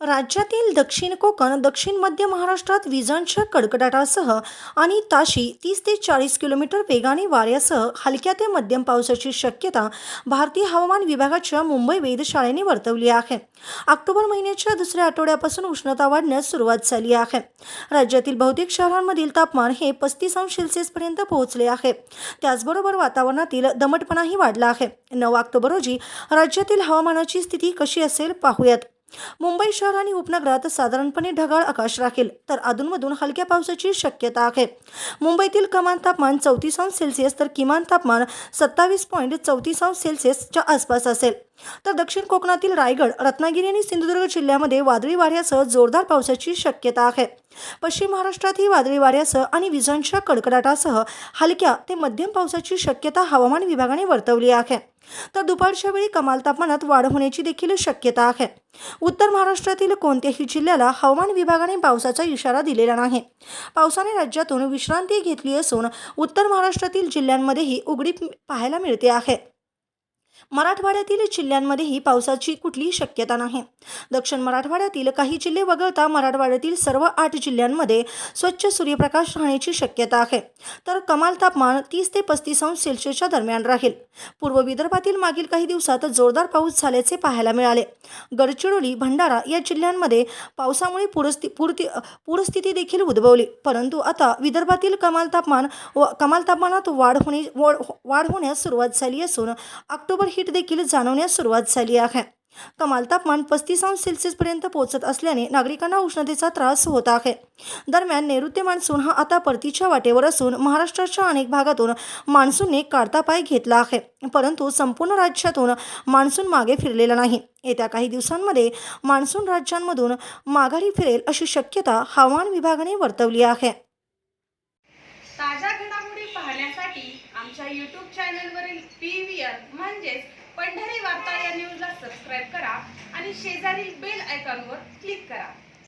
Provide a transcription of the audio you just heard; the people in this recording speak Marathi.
राज्यातील दक्षिण कोकण दक्षिण मध्य महाराष्ट्रात विजांच्या कडकडाटासह आणि ताशी तीस ते चाळीस किलोमीटर वेगाने वाऱ्यासह हलक्या ते मध्यम पावसाची शक्यता भारतीय हवामान विभागाच्या मुंबई वेधशाळेने वर्तवली आहे. ऑक्टोबर महिन्याच्या दुसऱ्या आठवड्यापासून उष्णता वाढण्यास सुरुवात झाली आहे. राज्यातील बहुतेक शहरांमधील तापमान हे पस्तीस अंश सेल्सिअसपर्यंत पोहोचले आहे. त्याचबरोबर वातावरणातील दमटपणाही वाढला आहे. नऊ ऑक्टोबर रोजी राज्यातील हवामानाची स्थिती कशी असेल पाहूयात. मुंबई शहर आणि उपनगरात साधारणपणे ढगाळ आकाश राखेल तर अधूनमधून हलक्या पावसाची शक्यता आहे. मुंबईतील कमान तापमान चौतीस अंश सेल्सिअस तर किमान तापमान सत्तावीस पॉईंट चौतीस अंश सेल्सिअसच्या आसपास असेल. तर दक्षिण कोकणातील रायगड रत्नागिरी आणि सिंधुदुर्ग जिल्ह्यामध्ये वादळी वाऱ्यासह जोरदार पावसाची शक्यता आहे. पश्चिम महाराष्ट्रातही वादळी वाऱ्यासह आणि विजांच्या कडकडाटासह हलक्या ते मध्यम पावसाची शक्यता हवामान विभागाने वर्तवली आहे. तर दुपारच्या वेळी कमाल तापमानात वाढ होण्याची देखील शक्यता आहे. उत्तर महाराष्ट्रातील कोणत्याही जिल्ह्याला हवामान विभागाने पावसाचा इशारा दिलेला नाही. पावसाने राज्यातून विश्रांती घेतली असून उत्तर महाराष्ट्रातील जिल्ह्यांमध्येही उघडी पाहायला मिळते आहे. मराठवाड्यातील जिल्ह्यांमध्येही पावसाची कुठलीही शक्यता नाही. दक्षिण मराठवाड्यातील काही जिल्हे वगळता मराठवाड्यातील सर्व आठ जिल्ह्यांमध्ये स्वच्छ सूर्यप्रकाश राहण्याची शक्यता आहे. तर कमाल तापमान तीस ते पस्तीस अंश सेल्सिअसच्या दरम्यान राहील. पूर्व विदर्भातील मागील काही दिवसात जोरदार पाऊस झाल्याचे पाहायला मिळाले. गडचिरोली भंडारा या जिल्ह्यांमध्ये पावसामुळे पूरस्ति पूरती पूरस्थिती देखील उद्भवली. परंतु आता विदर्भातील कमाल तापमान व कमाल तापमानात वाढ होणे वाढ होण्यास सुरुवात झाली असून ऑक्टोबर हीट देखील जाणवण्यास सुरुवात झाली आहे. कमाल तापमान पस्तीस अंश सेल्सिअसपर्यंत पोहोचत असल्याने नागरिकांना उष्णतेचा त्रास होत आहे. दरम्यान नैऋत्य मान्सून हा आता परतीच्या वाटेवर असून महाराष्ट्राच्या अनेक भागातून मान्सूनने काढता पाय घेतला आहे. परंतु संपूर्ण राज्यातून मान्सून मागे फिरलेला नाही. येत्या काही दिवसांमध्ये मान्सून राज्यांमधून माघारी फिरेल अशी शक्यता हवामान विभागाने वर्तवली आहे. घडामोडी पाहण्यासाठी आमच्या यूट्यूब चॅनलवरील पी व्ही आर म्हणजेच पंढरी वार्ता या न्यूजला सबस्क्राईब करा आणि शेजारील बेल आयकॉनवर क्लिक करा.